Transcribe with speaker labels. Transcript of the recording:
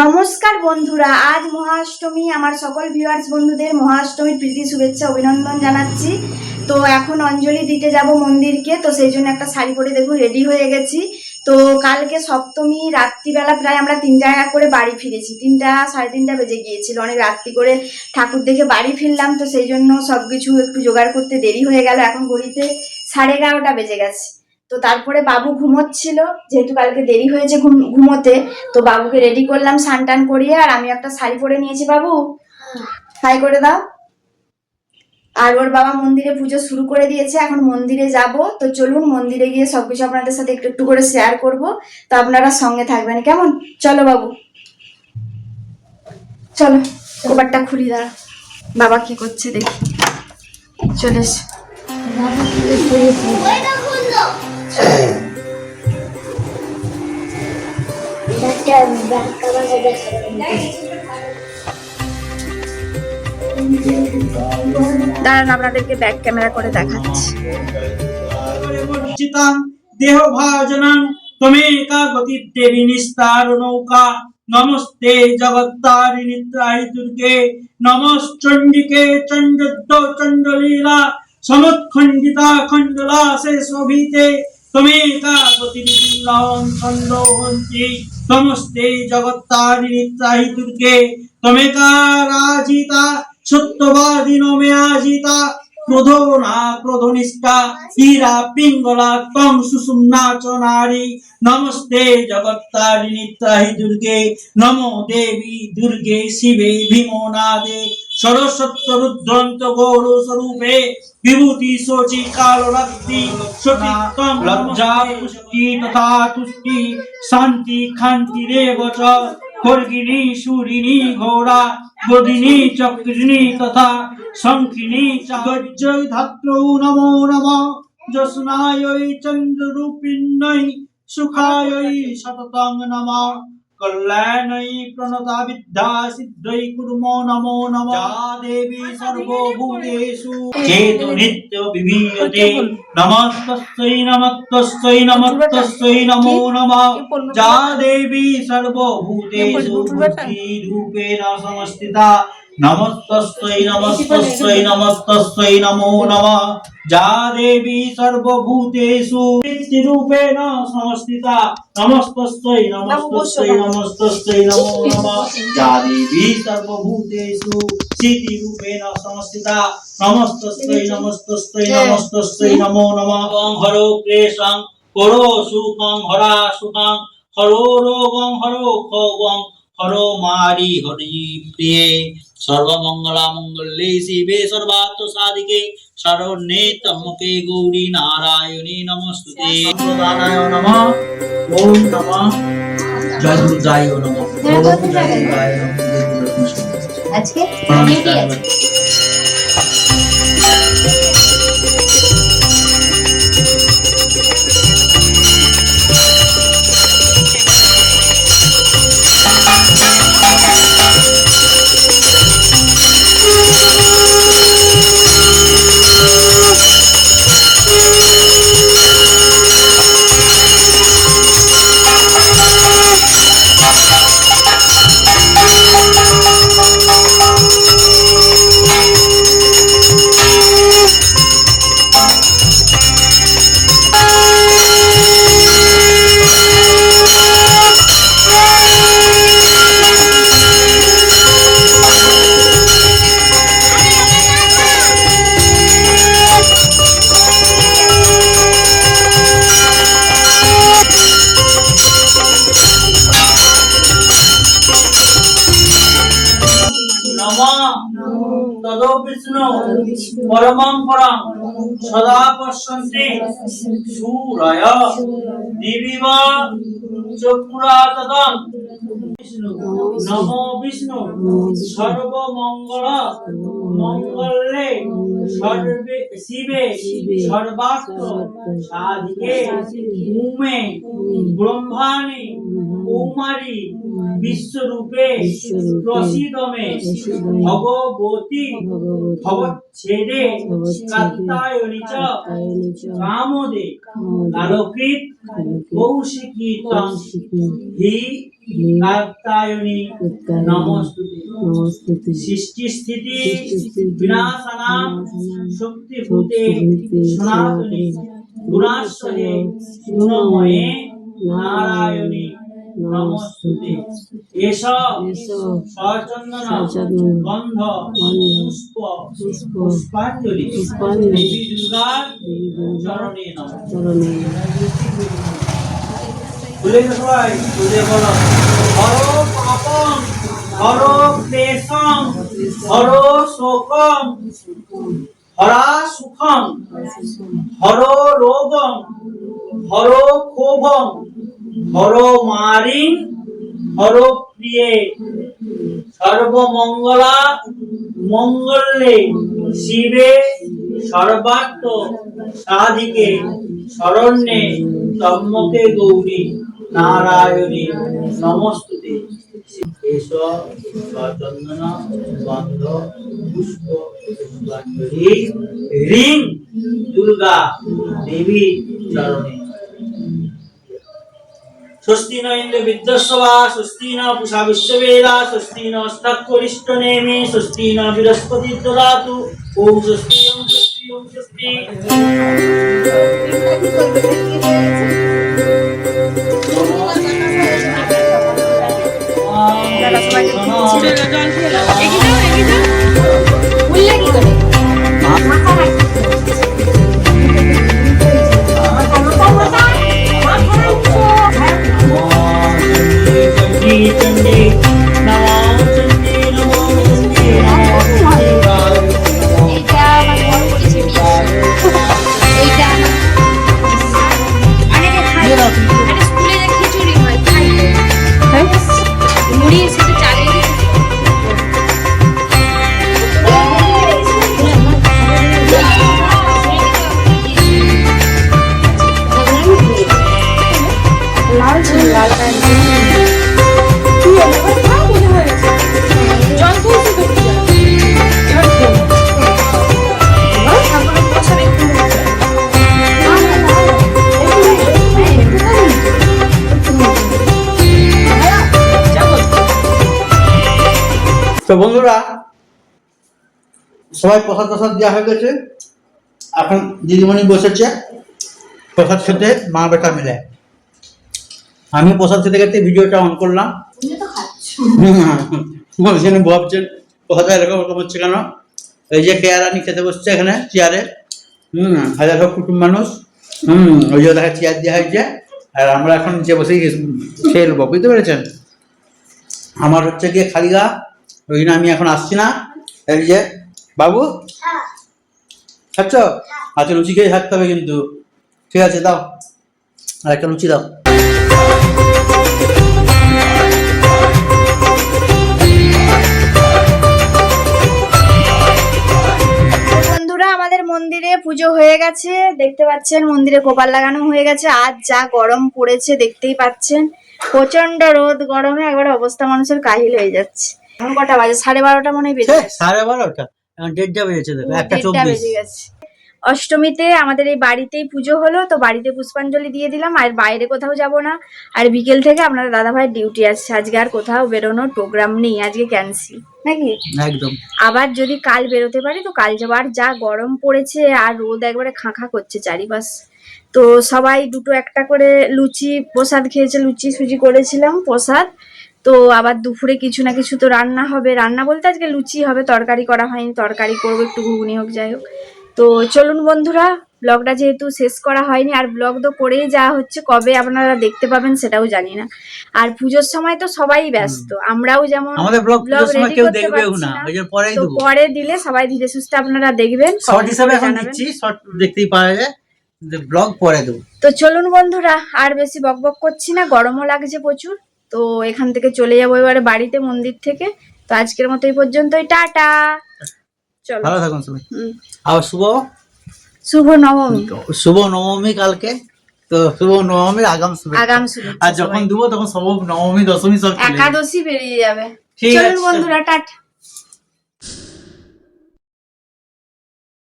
Speaker 1: নমস্কার বন্ধুরা, আজ মহাষ্টমী। আমার সকল ভিউয়ার্স বন্ধুদের মহাষ্টমীর প্রীতি, শুভেচ্ছা, অভিনন্দন জানাচ্ছি। তো এখন অঞ্জলি দিতে যাব মন্দিরকে, তো সেই জন্য একটা শাড়ি পরে দেখুন রেডি হয়ে গেছি। তো কালকে সপ্তমী, রাত্রিবেলা প্রায় আমরা তিনটা করে বাড়ি ফিরেছি। তিনটা, সাড়ে তিনটা বেজে গিয়েছিল, অনেক রাত্রি করে ঠাকুর দেখে বাড়ি ফিরলাম, তো সেই জন্য সব কিছু একটু জোগাড় করতে দেরি হয়ে গেল। এখন ঘড়িতে সাড়ে এগারোটা বেজে গেছে। তো তারপরে বাবু ঘুমোচ্ছিল যেহেতু কালকে দেরি হয়েছে ঘুম ঘুমোতে তো বাবুকে রেডি করলাম স্নান টান করিয়ে আর আমি একটা শাড়ি পরে নিয়েছি বাবু। হাই করে দাও। আর ওর বাবা মন্দিরে পুজো শুরু করে দিয়েছে এখন মন্দিরে যাব। তো চলুন মন্দিরে গিয়ে সবকিছু আপনাদের সাথে একটু একটু করে শেয়ার করব। তো আপনারা সঙ্গে থাকবেন কেমন? চলো বাবু। চলো কবারটা খুলি দাঁড়া। বাবা কি করছে দেখি। চলে এসো। দাঁড়ান, আপনাদেরকে ব্যাক ক্যামেরা করে দেখাচ্ছি।
Speaker 2: দেহ ভাজনাং গতি দেবী নিস্তার নৌকা। নমস্তে জগত্তারিণী ত্রাহি দুর্গে। নমশ্চণ্ডিকে চণ্ডলীলা সমৎখণ্ডিতা খণ্ডলা সে শোভিতে তমেতা প্রতিবিম্বহন ছন্দহন্তি নমস্তে জগত্তারিণী ত্রাহি দুর্গে তমেতা রাজিতা সত্যবাদী নমে আজিতা ক্রোধ না ক্রোধনিষ্ঠা হীরা পিঙ্গলা তম সুষুম্না চ নারী। নমস্তে জগত্তারিণী ত্রাহি দুর্গে নমো দেবী দুর্গে শিবে ভীমনাদে। সরস্বত্য রুদ্রন্ত গৌর স্বরূপে বিভূতি শোচি কাল রাত্রি সতী লজ্জা পুষ্টি তথা তুষ্টি শান্তি খান্তি রেব চ খর্গিনী সুরিণী ঘোড়া গদিনী চক্রিণী তথা শঙ্কিনী গজ্জয় ধাত্রৌ নমো নম। যস্নায় চন্দ্ররূপিণ্যৈ সুখায় সততং নম। কল্যাণৈ প্রণতা বিদ্যা সিদ্ধই কুর্ম নমো নম দেবী সর্বভূতেষু চেতু নিত্য বিভীয়তে নমস্তস্যৈ নমস্তস্যৈ নমস্তস্যৈ নমো নম যা দেবী সর্বভূতেষু বুদ্ধিরূপেণ সমস্থিতা নমস্তস্যৈ নমস্তস্যৈ নমস্তস্যৈ নমো নমঃ। যা দেবী সর্বভূতেষু রূপেণ সমস্থিতা নমস্তস্যৈ নমস্তস্যৈ নমস্তস্যৈ নমো নমঃ। যা দেবী সর্বভূতেষু রূপেণ সমস্থিতা নমস্তস্যৈ নমস্তস্যৈ নমস্তস্যৈ নমো নমঃ। হরো ক্লেশং, করো সুখং, হরা সুখং। হরো রোগং, হরো খোগং হরো মারি হরি প্রিয়ে সর্বমঙ্গলা মঙ্গলে শিবে সর্বাত্ম সাধিকে শরণ্যে তমকে গৌরী নারায়ণী নমস্তুতে নমঃ ওম নম জয় দুর্গায় নম ওম জয় দুর্গায় নমঃ
Speaker 1: আজকে
Speaker 2: তদো বিষ্ণু, পরমং পরম, সদা সুরয় দিবিব চক্ষুরাতদং নমো বিষ্ণু, সর্বমঙ্গল, মঙ্গলে সর্বে শিবে সর্বাত্ম সাধিকে উমে ব্রহ্মাণি, কৌমারী বিশ্বরূপে প্রসিদমে ভগবতী ভবচ্ছেদে চ কামদে কালকৃত
Speaker 3: কৌশিকী
Speaker 2: হি
Speaker 3: হি
Speaker 2: কাত্তায়নি নমস্তুতে। সৃষ্টি স্থিতি শক্তিভূতে
Speaker 3: শক্তিভূতে
Speaker 2: সনাতনে গুণাশ্রয়ে গুণময়ে নারায়ণী। নমস্তুতে এস।
Speaker 3: এসব
Speaker 2: সচন্দন
Speaker 3: সচন্দন।
Speaker 2: গন্ধ
Speaker 3: গন্ধ।
Speaker 2: পুষ্প
Speaker 3: পুষ্প।
Speaker 2: পুষ্পাঞ্জলি।
Speaker 3: পুষ্পাঞ্জলি।
Speaker 2: দুর্গার চরণে নমঃ।
Speaker 3: চরণে
Speaker 2: খুলে সবাই খুলে বলো হর পাপম হর ক্লেশম হর শোকম হরা সুখম হর রোগম হর ক্ষোভম হর হর সর্বমঙ্গলা মঙ্গলে শিবে সর্বাত্ম সাধিকে শরণ্যে তম্মকে গৌরী নারায়ণী নমস্তুতে। এস সচন্দন গন্ধ পুষ্প পুষ্পাঞ্জলি রিং, দুর্গা দেবী চরণে। स्वस्ति न
Speaker 4: इंद्र विद्वस्वा स्वस्ति न पुषा विश्ववेदा स्वस्ति न स्तक्वरिष्ठनेमि स्वस्ति न बृहस्पति ददातु ओम स्वस्ति ओम स्वस्ति ओम स्वस्ति to me. তো
Speaker 5: বন্ধুরা সবাই প্রসাদ প্রসাদ দেওয়া হয়ে গেছে। এখন দিদিমণি বসেছে প্রসাদ খেতে মা বেটা মিলে। আমি প্রসাদ খেতে খেতে ভিডিওটা অন করলাম। বলছেন ভাবছেন প্রসাদটা এরকম এরকম হচ্ছে কেন? এই যে কেয়ারানি খেতে বসছে এখানে চেয়ারে। হুম হাজার হোক কুটুম মানুষ। হুম ওই যে দেখা চেয়ার দেওয়া হয়েছে। আর আমরা এখন যে বসে খেয়ে নেব বুঝতে পেরেছেন? আমার হচ্ছে গিয়ে খালি গা। ওই জন্য আমি এখন আসছি না। এই যে বাবু? খাচ্ছ? আচ্ছা লুচি খেয়ে থাকতে হবে কিন্তু। ঠিক আছে দাও। আর একটা লুচি দাও।
Speaker 1: বন্ধুরা আমাদের মন্দিরে পুজো হয়ে গেছে। দেখতে পাচ্ছেন মন্দিরে গোপাল লাগানো হয়ে গেছে। আজ যা গরম পড়েছে দেখতেই পাচ্ছেন। প্রচণ্ড রোদ গরমে একবার অবস্থা মানুষের কাহিল হয়ে যাচ্ছে। এখন কটা বাজে? সাড়ে বারোটা মনে বেজে
Speaker 5: সাড়ে বারোটা? এখন দেড়টা বেজেছে একটা চব্বিশ।
Speaker 1: গেছে। অষ্টমীতে আমাদের এই বাড়িতেই পুজো হলো তো বাড়িতে পুষ্পাঞ্জলি দিয়ে দিলাম আর বাইরে কোথাও যাব না। আর বিকেল থেকে আপনাদের দাদা ভাই ডিউটি আসছে আজকে আর কোথাও বেরোনোর প্রোগ্রাম নেই আজকে ক্যান্সেল নাকি?
Speaker 5: একদম।
Speaker 1: আবার যদি কাল বেরোতে পারি তো কাল যাব। আর যা গরম পড়েছে আর রোদ একবারে খাঁখা করছে চারিপাশ। তো সবাই দুটো একটা করে লুচি প্রসাদ খেয়েছে লুচি সুজি করেছিলাম প্রসাদ। তো আবার দুপুরে কিছু না কিছু তো রান্না হবে। রান্না বলতে আজকে লুচি হবে তরকারি করা হয়নি তরকারি করব একটু ঘুগনি হোক যাই হোক। তো চলুন বন্ধুরা ব্লগটা যেহেতু শেষ করা হয়নি আর ব্লগ তো করেই যাওয়া হচ্ছে কবে আপনারা দেখতে পাবেন সেটাও জানি না। আর পুজোর সময় তো সবাই ব্যস্ত আমরাও যেমন
Speaker 5: ব্লগ
Speaker 1: করতে পারছি
Speaker 5: না
Speaker 1: তো পরে দিলে সবাই ধীরে সুস্থে আপনারা দেখবেন
Speaker 5: শর্ট হিসাবে এখন
Speaker 1: জানাবেন।
Speaker 5: দিচ্ছি শর্ট দেখতেই পাওয়া যায় ব্লগ পরে দেবো।
Speaker 1: তো চলুন বন্ধুরা আর বেশি বকবক করছি না গরমও লাগছে প্রচুর। তো এখান থেকে চলে যাব এবারে বাড়িতে মন্দির থেকে। তো আজকের মতো এই পর্যন্তই টাটা। চলো।
Speaker 5: ভালো থাকুন সবাই। আবার শুভ
Speaker 1: শুভ নবমী।
Speaker 5: শুভ নবমী কালকে।
Speaker 2: তো শুভ নবমী আগাম শুভ
Speaker 1: আগাম শুভ
Speaker 2: আর যখন দেবো তখন শুভ নবমী দশমী সব
Speaker 1: একাদশী বেরিয়ে যাবে।
Speaker 2: ঠিক আছে।
Speaker 1: বন্ধুরা টাটা।